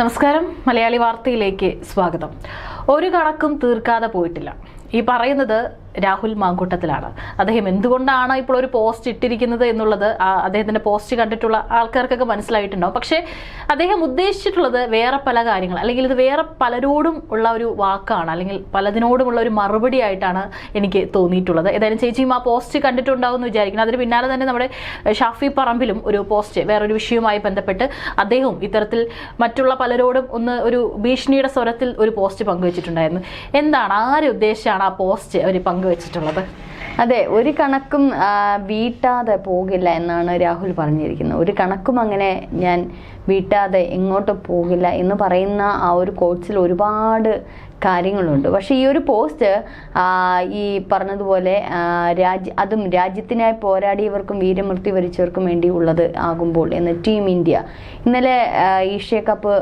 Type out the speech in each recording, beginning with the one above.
നമസ്കാരം. മലയാളി വാർത്തയിലേക്ക് സ്വാഗതം. ഒരു കണക്കും തീർക്കാതെ പോയിട്ടില്ല. ഈ പറയുന്നത് രാഹുൽ മാങ്കൂട്ടത്തിലാണ്. അദ്ദേഹം എന്തുകൊണ്ടാണ് ഇപ്പോൾ ഒരു പോസ്റ്റ് ഇട്ടിരിക്കുന്നത് എന്നുള്ളത് അദ്ദേഹത്തിന്റെ പോസ്റ്റ് കണ്ടിട്ടുള്ള ആൾക്കാർക്കൊക്കെ മനസ്സിലായിട്ടുണ്ടാവും പക്ഷേ അദ്ദേഹം ഉദ്ദേശിച്ചിട്ടുള്ളത് വേറെ പല കാര്യങ്ങൾ അല്ലെങ്കിൽ ഇത് വേറെ പലരോടും ഉള്ള ഒരു വാക്കാണ് അല്ലെങ്കിൽ പലതിനോടുമുള്ള ഒരു മറുപടി ആയിട്ടാണ് എനിക്ക് തോന്നിയിട്ടുള്ളത്. ഏതായാലും ചേച്ചിയും ആ പോസ്റ്റ് കണ്ടിട്ടുണ്ടാവും എന്ന് വിചാരിക്കുന്നു. അതിന് പിന്നാലെ തന്നെ നമ്മുടെ ഷാഫി പറമ്പിലും ഒരു പോസ്റ്റ് വേറൊരു വിഷയവുമായി ബന്ധപ്പെട്ട് അദ്ദേഹവും ഇത്തരത്തിൽ മറ്റുള്ള പലരോടും ഒന്ന് ഒരു ഭീഷണിയുടെ സ്വരത്തിൽ ഒരു പോസ്റ്റ് പങ്കുവച്ചിട്ടുണ്ടായിരുന്നു. എന്താണ് ആര് ഉദ്ദേശിച്ചാണ് ആ പോസ്റ്റ് അവർ പങ്കുവച്ചിട്ടുള്ളത് അതെ ഒരു കണക്കും വീട്ടാതെ പോകില്ല എന്നാണ് രാഹുൽ പറഞ്ഞിരിക്കുന്നത്. ഒരു കണക്കും അങ്ങനെ ഞാൻ വീട്ടാതെ എങ്ങോട്ട് പോകില്ല എന്ന് പറയുന്ന ആ ഒരു കോഴ്സിൽ ഒരുപാട് കാര്യങ്ങളുണ്ട്. പക്ഷേ ഈ ഒരു പോസ്റ്റ് ഈ പറഞ്ഞതുപോലെ രാജ്യ അതും രാജ്യത്തിനായി പോരാടിയവർക്കും വീരമൃത്യു വരിച്ചവർക്കും വേണ്ടി ഉള്ളത് ആകുമ്പോൾ എന്ന് ടീം ഇന്ത്യ. ഇന്നലെ ഏഷ്യ കപ്പ്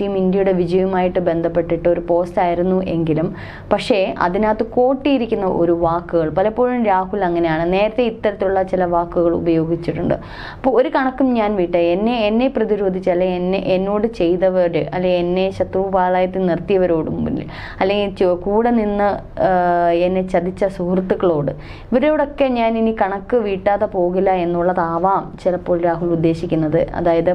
ടീം ഇന്ത്യയുടെ വിജയവുമായിട്ട് ബന്ധപ്പെട്ടിട്ട് ഒരു പോസ്റ്റ് ആയിരുന്നു എങ്കിലും പക്ഷേ അതിനകത്ത് കോട്ടിയിരിക്കുന്ന ഒരു വാക്കുകൾ പലപ്പോഴും രാഹുൽ അങ്ങനെയാണ്. നേരത്തെ ഇത്തരത്തിലുള്ള ചില വാക്കുകൾ ഉപയോഗിച്ചിട്ടുണ്ട്. അപ്പോൾ ഒരു കണക്കും ഞാൻ വിട്ടെ എന്നെ എന്നെ പ്രതിരോധിച്ച് അല്ലെങ്കിൽ എന്നെ എന്നോട് ചെയ്തവർ അല്ലെങ്കിൽ എന്നെ ശത്രുപാളയത്തിൽ നിർത്തിയവരോടും മുന്നിൽ അല്ലെങ്കിൽ കൂടെ നിന്ന് എന്നെ ചതിച്ച സുഹൃത്തുക്കളോട്. ഇവരോടൊക്കെ ഞാൻ ഇനി കണക്ക് വീട്ടാതെ പോകില്ല എന്നുള്ളതാവാം ചിലപ്പോൾ രാഹുൽ ഉദ്ദേശിക്കുന്നത്. അതായത്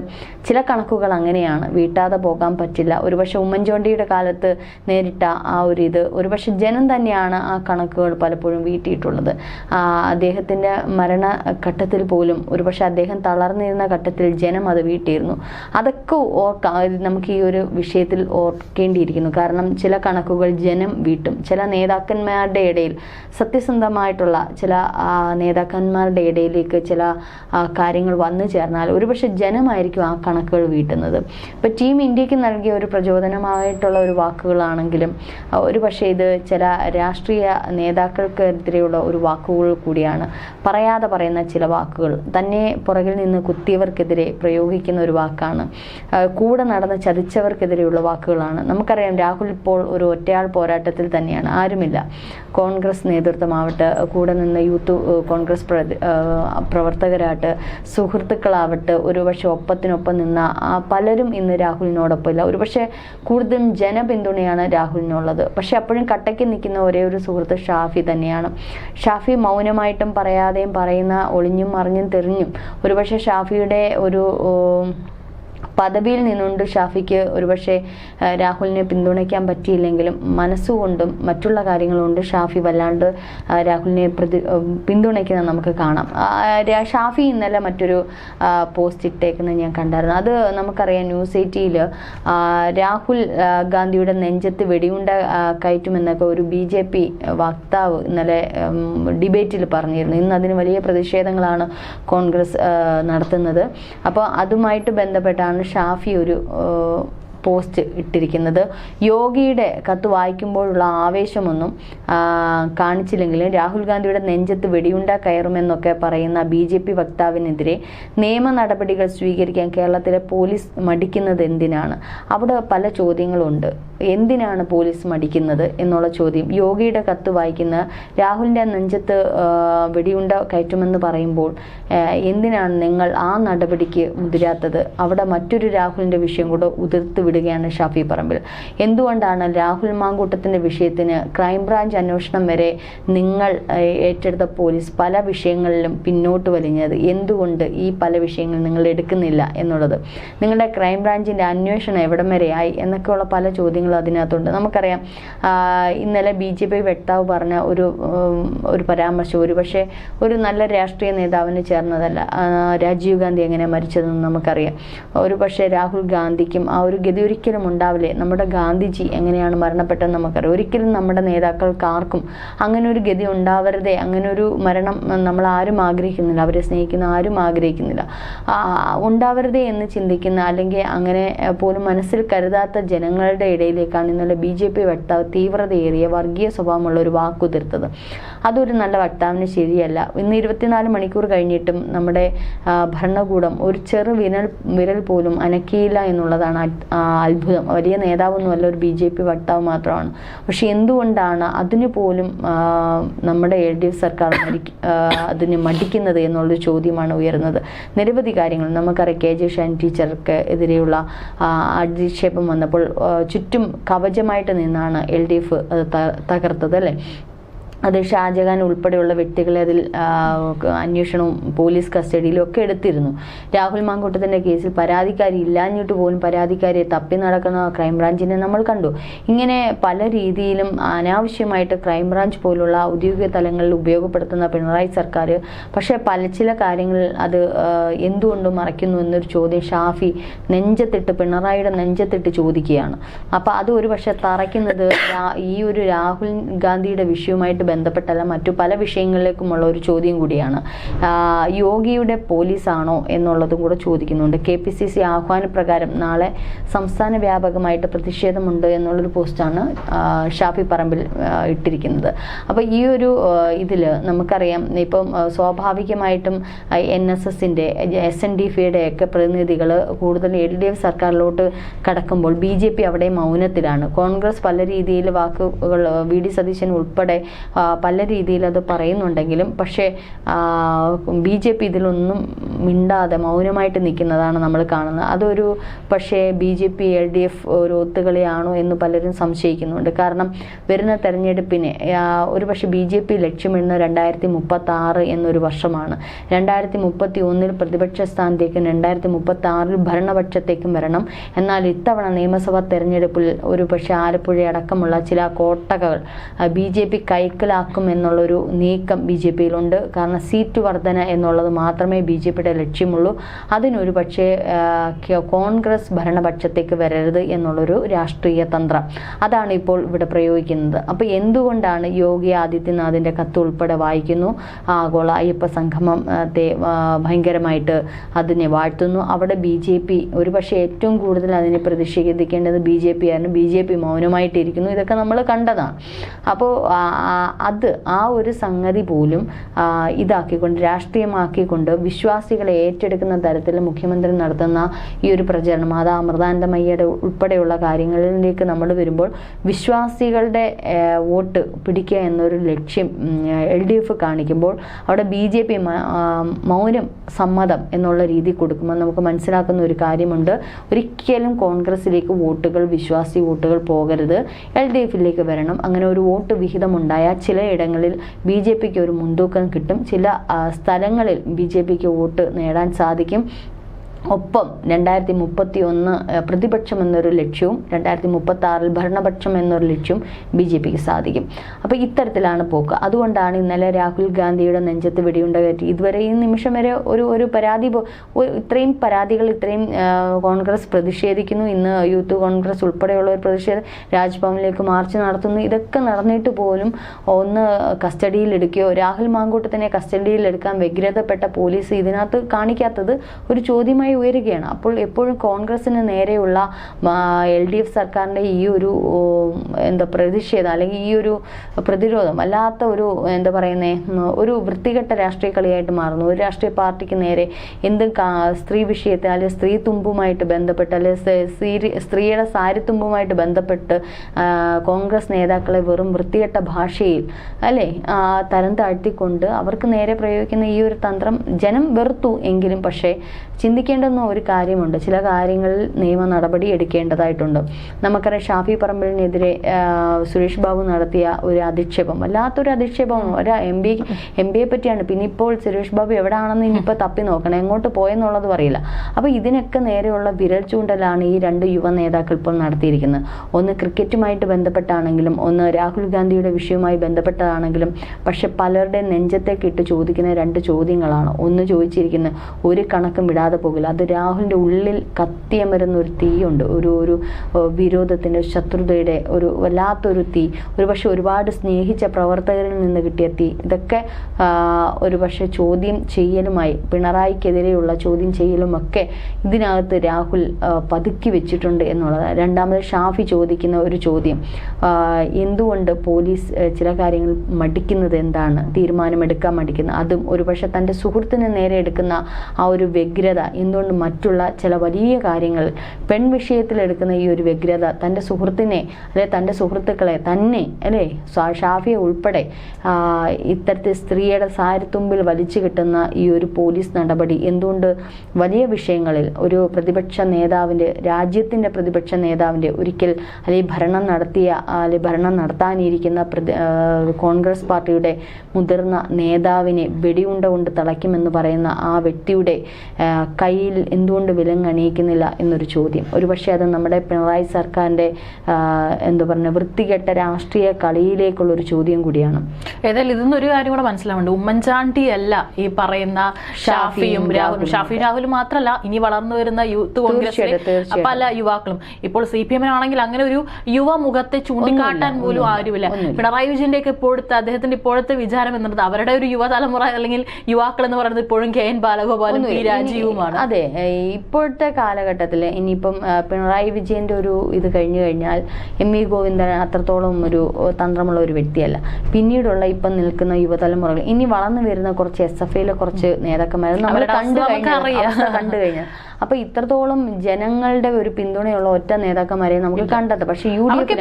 ചില കണക്കുകൾ അങ്ങനെയാണ്. വീട്ടാതെ പോകാൻ പറ്റില്ല. ഒരുപക്ഷെ ഉമ്മൻചോണ്ടിയുടെ കാലത്ത് നേരിട്ട ആ ഒരു ഇത്. ഒരുപക്ഷെ ജനം തന്നെയാണ് ആ കണക്കുകൾ പലപ്പോഴും വീട്ടിയിട്ടുള്ളത്. അദ്ദേഹത്തിന്റെ മരണഘട്ടത്തിൽ പോലും ഒരുപക്ഷെ അദ്ദേഹം തളർന്നിരുന്ന ഘട്ടത്തിൽ ജനം അത് വീട്ടിയിരുന്നു. അതൊക്കെ ഓർക്കാം നമുക്ക് ഈ ഒരു വിഷയത്തിൽ ഓർക്കേണ്ടിയിരിക്കുന്നു. കാരണം ചില കണക്കുകൾ ജനം വീട്ടും. ചില നേതാക്കന്മാരുടെ ഇടയിൽ സത്യസന്ധമായിട്ടുള്ള ചില നേതാക്കന്മാരുടെ ഇടയിലേക്ക് ചില കാര്യങ്ങൾ വന്നു ചേർന്നാൽ ഒരുപക്ഷെ ജനമായിരിക്കും ആ കണക്കുകൾ വീട്ടുന്നത്. ഇപ്പം ടീം ഇന്ത്യയ്ക്ക് നൽകിയ ഒരു പ്രചോദനമായിട്ടുള്ള ഒരു വാക്കുകളാണെങ്കിലും ഒരുപക്ഷെ ഇത് ചില രാഷ്ട്രീയ നേതാക്കൾക്കെതിരെയുള്ള ഒരു വാക്കുകൾ കൂടിയാണ്. പറയാതെ പറയുന്ന ചില വാക്കുകൾ തന്നെ പുറകിൽ നിന്ന് കുത്തിയവർക്കെതിരെ പ്രയോഗിക്കുന്ന ഒരു വാക്കാണ്. കൂടെ നടന്ന് ചതിച്ചവർക്കെതിരെയുള്ള വാക്കുകളാണ്. നമുക്കറിയാം രാഹുൽ ഇപ്പോൾ ഒരു ഒറ്റയാൾ പോരാട്ടത്തിൽ തന്നെയാണ്. ആരുമില്ല. കോൺഗ്രസ് നേതൃത്വമാവട്ടെ കൂടെ നിന്ന് യൂത്ത് കോൺഗ്രസ് പ്രവർത്തകരാവട്ടെ സുഹൃത്തുക്കളാവട്ടെ ഒരുപക്ഷെ ഒപ്പത്തിനൊപ്പം നിന്ന പലരും ഇന്ന് രാഹുലിനോടൊപ്പം ഇല്ല ഒരുപക്ഷെ കൂടുതലും ജനപിന്തുണയാണ് രാഹുലിനുള്ളത്. പക്ഷെ അപ്പോഴും കട്ടയ്ക്ക് നിൽക്കുന്ന ഒരേ ഒരു സുഹൃത്ത് ഷാഫി തന്നെയാണ്. ഷാഫി മൗനമായിട്ടും പറയാതെയും പറയുന്ന ഒളിഞ്ഞും മറിഞ്ഞും തെറിഞ്ഞും ഒരുപക്ഷെ ഷാഫിയുടെ ഒരു പദവിയിൽ നിന്നുകൊണ്ട് ഷാഫിക്ക് ഒരുപക്ഷെ രാഹുലിനെ പിന്തുണയ്ക്കാൻ പറ്റിയില്ലെങ്കിലും മനസ്സുകൊണ്ടും മറ്റുള്ള കാര്യങ്ങളുകൊണ്ട് ഷാഫി വല്ലാണ്ട് രാഹുലിനെ പ്രതി പിന്തുണയ്ക്കുന്നത് നമുക്ക് കാണാം. ഷാഫി ഇന്നലെ മറ്റൊരു പോസ്റ്റ് ഇട്ടേക്കുന്നത് ഞാൻ കണ്ടായിരുന്നു. അത് നമുക്കറിയാം ന്യൂസ് എയ്റ്റിയിൽ രാഹുൽ ഗാന്ധിയുടെ നെഞ്ചത്ത് വെടിയുണ്ട കയറ്റുമെന്നൊക്കെ ഒരു ബി ജെ പി വക്താവ് ഇന്നലെ ഡിബേറ്റിൽ പറഞ്ഞിരുന്നു. ഇന്ന് അതിന് വലിയ പ്രതിഷേധങ്ങളാണ് കോൺഗ്രസ് നടത്തുന്നത്. അപ്പോൾ അതുമായിട്ട് ബന്ധപ്പെട്ടാണ് ഷാഫി ഒരു പോസ്റ്റ് ഇട്ടിരിക്കുന്നത്. യോഗിയുടെ കത്ത് വായിക്കുമ്പോഴുള്ള ആവേശമൊന്നും കാണിച്ചില്ലെങ്കിലും രാഹുൽ ഗാന്ധിയുടെ നെഞ്ചത്ത് വെടിയുണ്ട കയറുമെന്നൊക്കെ പറയുന്ന ബി ജെ പി വക്താവിനെതിരെ നിയമ നടപടികൾ സ്വീകരിക്കാൻ കേരളത്തിലെ പോലീസ് മടിക്കുന്നത് എന്തിനാണ്? അവിടെ പല ചോദ്യങ്ങളുണ്ട്. എന്തിനാണ് പോലീസ് മടിക്കുന്നത് എന്നുള്ള ചോദ്യം. യോഗിയുടെ കത്ത് വായിക്കുന്ന രാഹുലിന്റെ നെഞ്ചത്ത് വെടിയുണ്ട കയറ്റുമെന്ന് പറയുമ്പോൾ എന്തിനാണ് നിങ്ങൾ ആ നടപടിക്ക് മുതിരാത്തത്? അവിടെ മറ്റൊരു രാഹുലിന്റെ വിഷയം കൂടെ ഉതിർത്ത് വിടുകയാണ് ഷാഫി പറമ്പിൽ. എന്തുകൊണ്ടാണ് രാഹുൽ മാങ്കൂട്ടത്തിന്റെ വിഷയത്തിന് ക്രൈംബ്രാഞ്ച് അന്വേഷണം വരെ നിങ്ങൾ ഏറ്റെടുത്ത പോലീസ് പല വിഷയങ്ങളിലും പിന്നോട്ട് വലിഞ്ഞത്? എന്തുകൊണ്ട് ഈ പല വിഷയങ്ങൾ നിങ്ങൾ എടുക്കുന്നില്ല എന്നുള്ളത്? നിങ്ങളുടെ ക്രൈംബ്രാഞ്ചിന്റെ അന്വേഷണം എവിടം വരെയായി എന്നൊക്കെയുള്ള പല ചോദ്യങ്ങളും അതിനകത്തുണ്ട്. നമുക്കറിയാം ഇന്നലെ ബി ജെ പി വക്താവ് പറഞ്ഞ ഒരു ഒരു പരാമർശം ഒരു പക്ഷേ ഒരു നല്ല രാഷ്ട്രീയ നേതാവിന് ചേർന്നതല്ല. രാജീവ് ഗാന്ധി എങ്ങനെ മരിച്ചതെന്ന് നമുക്കറിയാം. ഒരു പക്ഷേ രാഹുൽ ഗാന്ധിക്കും ആ ഒരു ഗതി ഒരിക്കലും ഉണ്ടാവില്ലേ? നമ്മുടെ ഗാന്ധിജി എങ്ങനെയാണ് മരണപ്പെട്ടതെന്ന് നമുക്കറിയാം. ഒരിക്കലും നമ്മുടെ നേതാക്കൾക്ക് ആർക്കും അങ്ങനെ ഒരു ഗതി ഉണ്ടാവരുതേ. അങ്ങനെ ഒരു മരണം നമ്മൾ ആരും ആഗ്രഹിക്കുന്നില്ല. അവരെ സ്നേഹിക്കുന്ന ആരും ആഗ്രഹിക്കുന്നില്ല. ഉണ്ടാവരുതേ എന്ന് ചിന്തിക്കുന്ന അല്ലെങ്കിൽ അങ്ങനെ പോലും മനസ്സിൽ കരുതാത്ത ജനങ്ങളുടെ ഇടയിലേക്കാണ് ഇന്നലെ ബി ജെ പി വക്താവ് തീവ്രതയേറിയ വർഗീയ സ്വഭാവമുള്ള ഒരു വാക്കുതിർത്തത്. അതൊരു നല്ല വക്താവിന് ശരിയല്ല. ഇന്ന് ഇരുപത്തിനാല് മണിക്കൂർ കഴിഞ്ഞിട്ടും നമ്മുടെ ഭരണകൂടം ഒരു ചെറു വിരൽ വിരൽ പോലും അനക്കിയില്ല എന്നുള്ളതാണ് അത്ഭുതം. വലിയ നേതാവൊന്നുമല്ല ഒരു ബി ജെ പി വക്താവ് മാത്രമാണ്. പക്ഷെ എന്തുകൊണ്ടാണ് അതിന് പോലും നമ്മുടെ എൽ ഡി എഫ് സർക്കാർ അതിന് മടിക്കുന്നത് എന്നുള്ളൊരു ചോദ്യമാണ് ഉയരുന്നത്. നിരവധി കാര്യങ്ങൾ. നമുക്കറിയാം കെ ജെ ഷാൻ ടീച്ചർക്ക് എതിരെയുള്ള അധിക്ഷേപം വന്നപ്പോൾ ചുറ്റും കവചമായിട്ട് നിന്നാണ് എൽ ഡി എഫ് തകർത്തത് അല്ലേ? അത് ഷാജഹാൻ ഉൾപ്പെടെയുള്ള വ്യക്തികളെ അതിൽ അന്വേഷണവും പോലീസ് കസ്റ്റഡിയിലും ഒക്കെ എടുത്തിരുന്നു. രാഹുൽ മാങ്കൂട്ടത്തിന്റെ കേസിൽ പരാതിക്കാരി ഇല്ലാഞ്ഞിട്ട് പോലും പരാതിക്കാരിയെ തപ്പി നടക്കുന്ന ക്രൈംബ്രാഞ്ചിനെ നമ്മൾ കണ്ടു. ഇങ്ങനെ പല രീതിയിലും അനാവശ്യമായിട്ട് ക്രൈംബ്രാഞ്ച് പോലുള്ള ഔദ്യോഗിക തലങ്ങളിൽ ഉപയോഗപ്പെടുത്തുന്ന പിണറായി സർക്കാർ പക്ഷേ പല ചില കാര്യങ്ങളിൽ അത് എന്തുകൊണ്ട് മറയ്ക്കുന്നു എന്നൊരു ചോദ്യം ഷാഫി നെഞ്ചത്തിട്ട് പിണറായിയുടെ നെഞ്ചത്തിട്ട് ചോദിക്കുകയാണ്. അപ്പോൾ അത് ഒരു പക്ഷേ തറയ്ക്കുന്നത് ഈ ഒരു രാഹുൽ ഗാന്ധിയുടെ വിഷയവുമായിട്ട് ബന്ധപ്പെട്ടല്ല മറ്റു പല വിഷയങ്ങളിലേക്കുമുള്ള ഒരു ചോദ്യം കൂടിയാണ്. യോഗിയുടെ പോലീസാണോ എന്നുള്ളതും കൂടെ ചോദിക്കുന്നുണ്ട്. കെ പി സി സി ആഹ്വാനപ്രകാരം നാളെ സംസ്ഥാന വ്യാപകമായിട്ട് പ്രതിഷേധമുണ്ട് എന്നുള്ളൊരു പോസ്റ്റാണ് ഷാഫി പറമ്പിൽ ഇട്ടിരിക്കുന്നത്. അപ്പോൾ ഈ ഒരു ഇതിൽ നമുക്കറിയാം ഇപ്പം സ്വാഭാവികമായിട്ടും എൻ എസ് എസിന്റെ എസ് എൻ ഡി ഫിയുടെ ഒക്കെ പ്രതിനിധികൾ കൂടുതൽ എൽ ഡി എഫ് സർക്കാരിലോട്ട് കടക്കുമ്പോൾ ബി ജെ പി അവിടെ മൗനത്തിലാണ്. കോൺഗ്രസ് പല രീതിയിൽ വാക്കുകൾ വി ഡി സതീശൻ ഉൾപ്പെടെ പല രീതിയിൽ അത് പറയുന്നുണ്ടെങ്കിലും പക്ഷേ ബി ജെ പി ഇതിലൊന്നും മിണ്ടാതെ മൗനമായിട്ട് നിൽക്കുന്നതാണ് നമ്മൾ കാണുന്നത്. അതൊരു പക്ഷേ B J P L D F ഒരു ഒത്തുകളിയാണോ എന്ന് പലരും സംശയിക്കുന്നുണ്ട്. കാരണം വരുന്ന തെരഞ്ഞെടുപ്പിന് ഒരു പക്ഷേ ബി ജെ പി ലക്ഷ്യമിടുന്ന രണ്ടായിരത്തി മുപ്പത്തി ആറ് എന്നൊരു വർഷമാണ്. രണ്ടായിരത്തി മുപ്പത്തി ഒന്നിൽ പ്രതിപക്ഷ സ്ഥാനത്തേക്കും രണ്ടായിരത്തി മുപ്പത്തി ആറിൽ ഭരണപക്ഷത്തേക്കും വരണം. എന്നാൽ ഇത്തവണ നിയമസഭാ തെരഞ്ഞെടുപ്പിൽ ഒരു പക്ഷേ ആലപ്പുഴ അടക്കമുള്ള ചില കോട്ടകൾ ബി ജെ പി കൈക്കലാക്കും എന്നുള്ളൊരു നീക്കം ബി ജെ പിയിലുണ്ട്. കാരണം സീറ്റ് വർധന എന്നുള്ളത് മാത്രമേ ബി ജെ പിയുടെ ലക്ഷ്യമുള്ളൂ. അതിനൊരു പക്ഷേ കോൺഗ്രസ് ഭരണപക്ഷത്തേക്ക് വരരുത് എന്നുള്ളൊരു രാഷ്ട്രീയ തന്ത്രം. അതാണ് ഇപ്പോൾ ഇവിടെ പ്രയോഗിക്കുന്നത്. അപ്പോൾ എന്തുകൊണ്ടാണ് യോഗി ആദിത്യനാഥിന്റെ കത്ത് ഉൾപ്പെടെ വായിക്കുന്നു? ആഗോള അയ്യപ്പ സംഗമം ആ, ത്തെ ആ, ഭയങ്കരമായിട്ട് അതിനെ വാഴ്ത്തുന്നു. അവിടെ ബി ജെ പി ഒരുപക്ഷെ ഏറ്റവും കൂടുതൽ അതിനെ പ്രതിഷേധിക്കേണ്ടത് ബി ജെ പി ആയിരുന്നു. ബി ജെ പി മൗനമായിട്ടിരിക്കുന്നു. ഇതൊക്കെ നമ്മൾ കണ്ടതാണ്. അപ്പോൾ അത് ആ ഒരു സംഗതി പോലും ഇതാക്കിക്കൊണ്ട് രാഷ്ട്രീയമാക്കിക്കൊണ്ട് വിശ്വാസികളെ ഏറ്റെടുക്കുന്ന തരത്തിൽ മുഖ്യമന്ത്രി നടത്തുന്ന ഈ ഒരു പ്രചരണം അത് അമൃതാനന്ദമയ്യയുടെ ഉൾപ്പെടെയുള്ള കാര്യങ്ങളിലേക്ക് നമ്മൾ വരുമ്പോൾ വിശ്വാസികളുടെ വോട്ട് പിടിക്കുക എന്നൊരു ലക്ഷ്യം എൽ ഡി എഫ് കാണിക്കുമ്പോൾ അവിടെ ബി ജെ പി മൗനം സമ്മതം എന്നുള്ള രീതി കൊടുക്കുമ്പോൾ നമുക്ക് മനസ്സിലാക്കുന്ന ഒരു കാര്യമുണ്ട്. ഒരിക്കലും കോൺഗ്രസിലേക്ക് വോട്ടുകൾ വിശ്വാസി വോട്ടുകൾ പോകരുത്. എൽ ഡി എഫിലേക്ക് വരണം. അങ്ങനെ ഒരു വോട്ട് വിഹിതമുണ്ടായാൽ ചിലയിടങ്ങളിൽ ബി ജെ പിക്ക് ഒരു മുൻതൂക്കം കിട്ടും. ചില സ്ഥലങ്ങളിൽ ബി ജെ പിക്ക് വോട്ട് നേടാൻ സാധിക്കും. ഒപ്പം രണ്ടായിരത്തി മുപ്പത്തി ഒന്ന് പ്രതിപക്ഷം എന്നൊരു ലക്ഷ്യവും രണ്ടായിരത്തി മുപ്പത്തി ആറിൽ ഭരണപക്ഷം എന്നൊരു ലക്ഷ്യവും ബി ജെ പിക്ക് സാധിക്കും. അപ്പോൾ ഇത്തരത്തിലാണ് പോക്ക്. അതുകൊണ്ടാണ് ഇന്നലെ രാഹുൽ ഗാന്ധിയുടെ നെഞ്ചത്ത് വെടിയുണ്ട ഇതുവരെ ഈ നിമിഷം വരെ ഒരു ഒരു പരാതി ഇത്രയും പരാതികൾ ഇത്രയും കോൺഗ്രസ് പ്രതിഷേധിക്കുന്നു. ഇന്ന് യൂത്ത് കോൺഗ്രസ് ഉൾപ്പെടെയുള്ള ഒരു പ്രതിഷേധം രാജ്ഭവനിലേക്ക് മാർച്ച് നടത്തുന്നു. ഇതൊക്കെ നടന്നിട്ട് പോലും ഒന്ന് കസ്റ്റഡിയിൽ എടുക്കുകയോ രാഹുൽ മാങ്കൂട്ടത്തിനെ കസ്റ്റഡിയിൽ എടുക്കാൻ വ്യഗ്രതപ്പെട്ട പോലീസ് ഇതിനകത്ത് കാണിക്കാത്തത് ഒരു ചോദ്യമായി ഉയരുകയാണ്. അപ്പോൾ എപ്പോഴും കോൺഗ്രസിന് നേരെയുള്ള എൽ ഡി എഫ് സർക്കാരിന്റെ ഈ ഒരു എന്താ പ്രതിഷേധം അല്ലെങ്കിൽ ഈ ഒരു പ്രതിരോധം അല്ലാത്ത ഒരു എന്താ പറയുന്നേ ഒരു വൃത്തികെട്ട രാഷ്ട്രീയ കളിയായിട്ട് മാറുന്നു. ഒരു രാഷ്ട്രീയ പാർട്ടിക്ക് നേരെ എന്ത് സ്ത്രീ വിഷയത്തെ അല്ലെങ്കിൽ സ്ത്രീ തുമ്പുമായിട്ട് ബന്ധപ്പെട്ട് അല്ലെങ്കിൽ സ്ത്രീ- സ്ത്രീ- സ്ത്രീയുടെ സാരിത്തുമ്പുമായിട്ട് ബന്ധപ്പെട്ട് കോൺഗ്രസ് നേതാക്കളെ വെറും വൃത്തികെട്ട ഭാഷയിൽ അല്ലേ തരം താഴ്ത്തിക്കൊണ്ട് അവർക്ക് നേരെ പ്രയോഗിക്കുന്ന ഈ ഒരു തന്ത്രം ജനം വെറുത്തു എങ്കിലും പക്ഷേ ചിന്തിക്കേണ്ടുന്ന ഒരു കാര്യമുണ്ട്. ചില കാര്യങ്ങളിൽ നിയമ നടപടി എടുക്കേണ്ടതായിട്ടുണ്ട്. നമുക്കറിയാം ഷാഫി പറമ്പലിനെതിരെ സുരേഷ് ബാബു നടത്തിയ ഒരു അധിക്ഷേപം. വല്ലാത്തൊരു അധിക്ഷേപം. ഒരു എം ബി എം ബിയെ പറ്റിയാണ്. പിന്നെ ഇപ്പോൾ സുരേഷ് ബാബു എവിടെയാണെന്ന് ഇനിയിപ്പോൾ തപ്പി നോക്കണം. എങ്ങോട്ട് പോയെന്നുള്ളത് അറിയില്ല. അപ്പോൾ ഇതിനൊക്കെ നേരെയുള്ള വിരൽ ചൂണ്ടലാണ് ഈ രണ്ട് യുവ നേതാക്കൾ ഇപ്പോൾ നടത്തിയിരിക്കുന്നത്. ഒന്ന് ക്രിക്കറ്റുമായിട്ട് ബന്ധപ്പെട്ടാണെങ്കിലും ഒന്ന് രാഹുൽ ഗാന്ധിയുടെ വിഷയവുമായി ബന്ധപ്പെട്ടതാണെങ്കിലും പക്ഷെ പലരുടെ നെഞ്ചത്തേക്കിട്ട് ചോദിക്കുന്ന രണ്ട് ചോദ്യങ്ങളാണ്. ഒന്ന് ചോദിച്ചിരിക്കുന്നത് ഒരു കണക്കും വിടാതെ പോകില്ല. അത് രാഹുലിന്റെ ഉള്ളിൽ കത്തിയമരുന്ന ഒരു തീയുണ്ട്. ഒരു ഒരു വിരോധത്തിന്റെ ശത്രുതയുടെ ഒരു വല്ലാത്തൊരു തീ. ഒരു പക്ഷെ ഒരുപാട് സ്നേഹിച്ച പ്രവർത്തകരിൽ നിന്ന് കിട്ടിയ തീ. ഇതൊക്കെ ആ, ഒരു പക്ഷെ ചോദ്യം ചെയ്യലുമായി പിണറായിക്കെതിരെയുള്ള ചോദ്യം ചെയ്യലുമൊക്കെ ഇതിനകത്ത് രാഹുൽ പതുക്കി വെച്ചിട്ടുണ്ട് എന്നുള്ളത് രണ്ടാമത് ഷാഫി ചോദിക്കുന്ന ഒരു ചോദ്യം. എന്തുകൊണ്ട് പോലീസ് ചില കാര്യങ്ങൾ മടിക്കുന്നത് എന്താണ്? തീരുമാനമെടുക്കാൻ മടിക്കുന്നത് അതും ഒരുപക്ഷെ തന്റെ സുഹൃത്തിന് നേരെ എടുക്കുന്ന ആ ഒരു വ്യഗ്രത. എന്തുകൊണ്ട് എന്തുകൊണ്ട് മറ്റുള്ള ചില വലിയ കാര്യങ്ങൾ പെൺ വിഷയത്തിൽ എടുക്കുന്ന ഈ ഒരു വ്യഗ്രത തന്റെ സുഹൃത്തിനെ അല്ലെ തന്റെ സുഹൃത്തുക്കളെ തന്നെ അല്ലേ ഷാഫിയെ ഉൾപ്പെടെ ഇത്തരത്തിൽ സ്ത്രീയുടെ സാരത്തുമ്പിൽ വലിച്ചു കിട്ടുന്ന ഈ ഒരു പോലീസ് നടപടി എന്തുകൊണ്ട് വലിയ വിഷയങ്ങളിൽ ഒരു പ്രതിപക്ഷ നേതാവിന്റെ രാജ്യത്തിന്റെ പ്രതിപക്ഷ നേതാവിന്റെ ഒരിക്കൽ അല്ലെങ്കിൽ ഭരണം നടത്തിയ അല്ലെങ്കിൽ ഭരണം നടത്താനിരിക്കുന്ന കോൺഗ്രസ് പാർട്ടിയുടെ മുതിർന്ന നേതാവിനെ വെടിയുണ്ട കൊണ്ട് തളയ്ക്കുമെന്ന് പറയുന്ന ആ വ്യക്തിയുടെ ആ, കയ്യിൽ എന്തുകൊണ്ട് വിലങ്ങണിയിക്കുന്നില്ല എന്നൊരു ചോദ്യം. ഒരുപക്ഷെ അത് നമ്മുടെ പിണറായി സർക്കാരിന്റെ എന്താ പറയുക വൃത്തികെട്ട രാഷ്ട്രീയ കളിയിലേക്കുള്ളൊരു ചോദ്യം കൂടിയാണ്. ഏതായാലും ഇതൊന്നും ഒരു കാര്യം കൂടെ മനസ്സിലാവുന്നുണ്ട്. ഉമ്മൻചാണ്ടി അല്ല ഈ പറയുന്ന ഷാഫിയും രാഹുലും. ഷാഫി രാഹുലും മാത്രമല്ല ഇനി വളർന്നു വരുന്ന യൂത്ത് തീർച്ചയായിട്ടും. പല യുവാക്കളും. ഇപ്പോൾ സി പി എമ്മിനാണെങ്കിൽ അങ്ങനെ ഒരു യുവ മുഖത്തെ ചൂണ്ടിക്കാട്ടാൻ പോലും ആരുമില്ല. പിണറായി വിജയന്റെ ഒക്കെ ഇപ്പോഴത്തെ അദ്ദേഹത്തിന്റെ ഇപ്പോഴത്തെ വിചാരം എന്നുള്ളത് അവരുടെ ഒരു യുവതലമുറ അല്ലെങ്കിൽ യുവാക്കൾ എന്ന് പറയുന്നത് ഇപ്പോഴും കെ എൻ ബാലഗോപാലും പി രാജീവുമാണ്. അതെ ഇപ്പോഴത്തെ കാലഘട്ടത്തിൽ ഇനിയിപ്പം പിണറായി വിജയന്റെ ഒരു ഇത് കഴിഞ്ഞു കഴിഞ്ഞാൽ എം വി ഗോവിന്ദൻ അത്രത്തോളം ഒരു തന്ത്രമുള്ള ഒരു വ്യക്തിയല്ല. പിന്നീടുള്ള ഇപ്പം നിൽക്കുന്ന യുവതലമുറകൾ ഇനി വളർന്നു വരുന്ന കുറച്ച് എസ് എഫ് ഐയിലെ കുറച്ച് നേതാക്കന്മാർ നമ്മൾ കണ്ടു കഴിഞ്ഞാൽ കണ്ടു കഴിഞ്ഞാൽ. അപ്പൊ ഇത്രത്തോളം ജനങ്ങളുടെ ഒരു പിന്തുണയുള്ള ഒറ്റ നേതാക്കന്മാരെ നമുക്ക് കണ്ടെത്തും. പക്ഷെ യു ഡി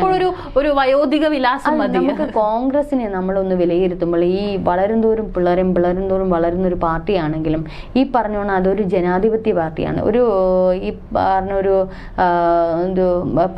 ഒരു വയോധിക വിലാസം നമുക്ക് കോൺഗ്രസിനെ നമ്മളൊന്ന് വിലയിരുത്തുമ്പോൾ ഈ വളരും തോറും പിളരും പിള്ളേരും തോറും വളരുന്ന ഒരു പാർട്ടിയാണെങ്കിലും ഈ പറഞ്ഞോണം അതൊരു ജനാധിപത്യ പാർട്ടിയാണ്. ഒരു ഈ പറഞ്ഞ ഒരു ആ, ഒരു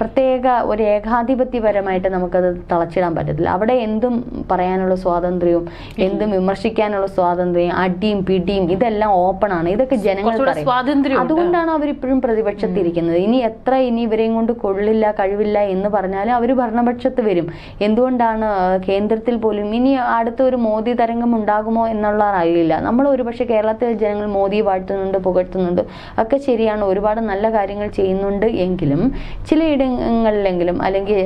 പ്രത്യേക ഒരു ഏകാധിപത്യപരമായിട്ട് നമുക്കത് തളച്ചിടാൻ പറ്റത്തില്ല. അവിടെ എന്തും പറയാനുള്ള സ്വാതന്ത്ര്യവും എന്തും വിമർശിക്കാനുള്ള സ്വാതന്ത്ര്യം അടിയും പിടിയും ഇതെല്ലാം ഓപ്പൺ ആണ്. ഇതൊക്കെ അറിയാം. സ്വാതന്ത്ര്യം അതുകൊണ്ടാണ് അവർ ഇപ്പോഴും പ്രതിപക്ഷത്തിരിക്കുന്നത് ഇനി എത്ര ഇനി ഇവരെയും കൊണ്ട് കൊള്ളില്ല കഴിവില്ല എന്ന് പറഞ്ഞാലും അവർ ഭരണപക്ഷത്ത് വരും. എന്തുകൊണ്ടാണ് കേന്ദ്രത്തിൽ പോലും ഇനി അടുത്ത ഒരു മോദി തരംഗം ഉണ്ടാകുമോ എന്നുള്ള അറിയില്ല. നമ്മൾ ഒരുപക്ഷെ കേരളത്തിലെ ജനങ്ങൾ മോദിയെ വാഴ്ത്തുന്നുണ്ട് പുകഴ്ത്തുന്നുണ്ട്. ഒക്കെ ശരിയാണ്. ഒരുപാട് നല്ല കാര്യങ്ങൾ ചെയ്യുന്നുണ്ട് എങ്കിലും ചിലയിടങ്ങളിലെങ്കിലും അല്ലെങ്കിൽ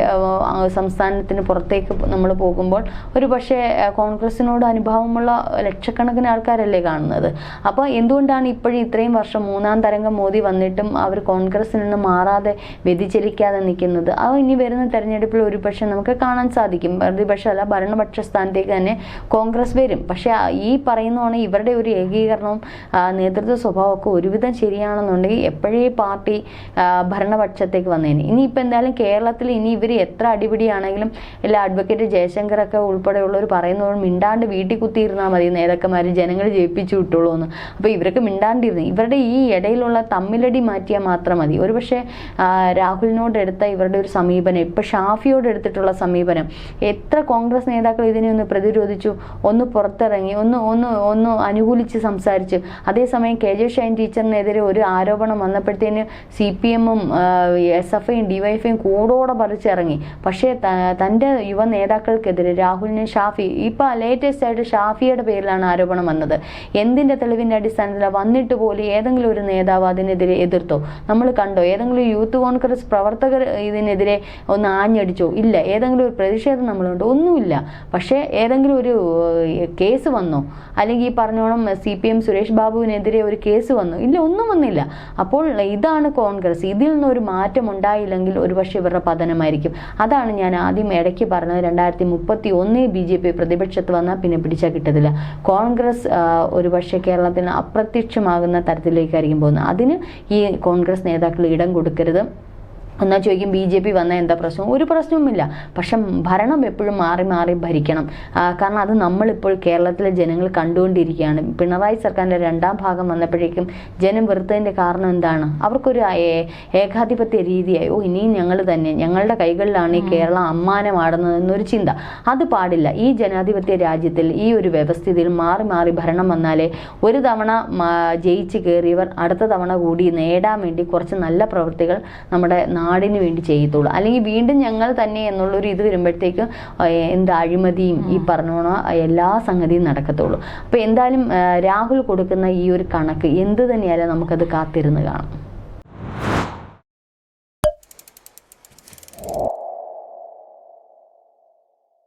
സംസ്ഥാനത്തിന് പുറത്തേക്ക് നമ്മൾ പോകുമ്പോൾ ഒരു പക്ഷേ കോൺഗ്രസിനോട് അനുഭാവമുള്ള ലക്ഷക്കണക്കിന് ആൾക്കാരല്ലേ കാണുന്നത്. അപ്പോൾ എന്തുകൊണ്ടാണ് ഇപ്പോഴും ഇത്രയും വർഷം മൂന്നാം തരംഗം മോദി വന്നിട്ടും അവർ കോൺഗ്രസിൽ നിന്ന് മാറാതെ വ്യതിചലിക്കാതെ നിൽക്കുന്നത്. അത് ഇനി വരുന്ന തെരഞ്ഞെടുപ്പിൽ ഒരുപക്ഷെ നമുക്ക് കാണാൻ സാധിക്കും. പ്രതിപക്ഷമല്ല ഭരണപക്ഷ സ്ഥാനത്തേക്ക് തന്നെ കോൺഗ്രസ് വരും. പക്ഷേ ഈ പറയുന്നതാണ് ഇവരുടെ ഒരു ഏകീകരണവും നേതൃത്വ സ്വഭാവമൊക്കെ ഒരുവിധം ശരിയാണെന്നുണ്ടെങ്കിൽ എപ്പോഴേ പാർട്ടി ഭരണപക്ഷത്തേക്ക് വന്നേനെ. ഇനിയിപ്പോൾ എന്തായാലും കേരളത്തിൽ ഇനി ഇവർ എത്ര അടിപിടിയാണെങ്കിലും എല്ലാ അഡ്വക്കേറ്റ് ജയശങ്കറൊക്കെ ഉൾപ്പെടെയുള്ളവർ പറയുന്നതോട് മിണ്ടാണ്ട് വീട്ടിൽ കുത്തിയിരുന്നാൽ മതി നേതാക്കന്മാർ ജനങ്ങൾ ജയിപ്പിച്ചു വിട്ടോളൂ എന്ന് അപ്പോൾ ഇവരൊക്കെ മിണ്ടാണ്ടിരുന്നു. ഇവരുടെ ഈ ഇടയിലുള്ള തമ്മിലടി മാറ്റിയാൽ മാത്രം മതി. ഒരുപക്ഷെ രാഹുലിനോട് എടുത്ത ഇവരുടെ ഒരു സമീപനം ഇപ്പൊ ഷാഫിയോട് എടുത്തിട്ടുള്ള സമീപനം എത്ര കോൺഗ്രസ് നേതാക്കൾ ഇതിനെ ഒന്ന് പ്രതിരോധിച്ചു ഒന്ന് പുറത്തിറങ്ങി ഒന്ന് ഒന്ന് ഒന്ന് അനുകൂലിച്ച് സംസാരിച്ച്. അതേസമയം കെ ജെ ഷൈൻ ടീച്ചറിനെതിരെ ഒരു ആരോപണം വന്നപ്പോഴത്തേന് സി പി എമ്മും എസ് എഫ് ഐയും ഡിവൈഎഫ്ഐയും കൂടോടെ പറിച്ചിറങ്ങി. പക്ഷേ തന്റെ യുവ നേതാക്കൾക്കെതിരെ രാഹുലിനെ ഷാഫി ഇപ്പം ലേറ്റസ്റ്റ് ആയിട്ട് ഷാഫിയുടെ പേരിലാണ് ആരോപണം വന്നത്. എന്തിന്റെ തെളിവിന്റെ അടിസ്ഥാനത്തിലാണ് വന്നിട്ട് പോലും ഏതെങ്കിലും ഒരു നേതാവ് അതിനെതിരെ എതിർത്തോ. നമ്മൾ കണ്ടോ ഏതെങ്കിലും യൂത്ത് കോൺഗ്രസ് പ്രവർത്തകർ ഇതിനെതിരെ ഒന്ന് ആഞ്ഞടിച്ചോ? ഇല്ല. ഏതെങ്കിലും ഒരു പ്രതിഷേധം നമ്മളുണ്ടോ. ഒന്നുമില്ല. പക്ഷേ ഏതെങ്കിലും ഒരു കേസ് വന്നോ? അല്ലെങ്കിൽ ഈ പറഞ്ഞോണം സി പി എം സുരേഷ് ബാബുവിനെതിരെ ഒരു കേസ് വന്നു? ഇല്ല ഒന്നും വന്നില്ല. അപ്പോൾ ഇതാണ് കോൺഗ്രസ്. ഇതിൽ നിന്നൊരു മാറ്റം ഉണ്ടായില്ലെങ്കിൽ ഒരുപക്ഷെ ഇവരുടെ പതനമായിരിക്കും. അതാണ് ഞാൻ ആദ്യം ഇടയ്ക്ക് പറഞ്ഞത്. രണ്ടായിരത്തി മുപ്പത്തി ഒന്ന് ബി ജെ പി പ്രതിപക്ഷത്ത് വന്നാൽ പിന്നെ പിടിച്ചാൽ കിട്ടത്തില്ല. കോൺഗ്രസ് ഒരുപക്ഷെ കേരളത്തിന് അപ്രത്യക്ഷമാകുന്ന തരത്തിലേക്കായിരിക്കും പോകുന്നത്. അതിന് ഈ കോൺഗ്രസ് നേതാക്കൾ ഇടം കൊടുക്കരുത്. എന്നാൽ ചോദിക്കും ബി ജെ പി വന്നാൽ എന്താ പ്രശ്നം? ഒരു പ്രശ്നവുമില്ല. പക്ഷെ ഭരണം എപ്പോഴും മാറി മാറി ഭരിക്കണം. കാരണം അത് നമ്മളിപ്പോൾ കേരളത്തിലെ ജനങ്ങൾ കണ്ടുകൊണ്ടിരിക്കുകയാണ്. പിണറായി സർക്കാരിന്റെ രണ്ടാം ഭാഗം വന്നപ്പോഴേക്കും ജനം വെറുത്തതിന്റെ കാരണം എന്താണ്? അവർക്കൊരു ഏകാധിപത്യ രീതിയായി. ഓ ഇനിയും ഞങ്ങൾ തന്നെ. ഞങ്ങളുടെ കൈകളിലാണ് ഈ കേരളം അമ്മാനമാടുന്നത് എന്നൊരു ചിന്ത. അത് പാടില്ല. ഈ ജനാധിപത്യ രാജ്യത്തിൽ ഈ ഒരു വ്യവസ്ഥിതിയിൽ മാറി മാറി ഭരണം വന്നാലേ ഒരു തവണ ജയിച്ച് കയറിയവർ അടുത്ത തവണ കൂടി നേടാൻ വേണ്ടി കുറച്ച് നല്ല പ്രവൃത്തികൾ നമ്മുടെ നാടിന് വേണ്ടി ചെയ്യത്തുള്ളൂ. അല്ലെങ്കിൽ വീണ്ടും ഞങ്ങൾ തന്നെ എന്നുള്ളൊരു ഇത് വരുമ്പോഴത്തേക്ക് എന്ത് അഴിമതിയും ഈ പറഞ്ഞോണ എല്ലാ സംഗതിയും നടക്കത്തുള്ളൂ. അപ്പോൾ എന്തായാലും രാഹുൽ കൊടുക്കുന്ന ഈ ഒരു കണക്ക് എന്ത് തന്നെയായാലും നമുക്കത് കാത്തിരുന്ന് കാണാം.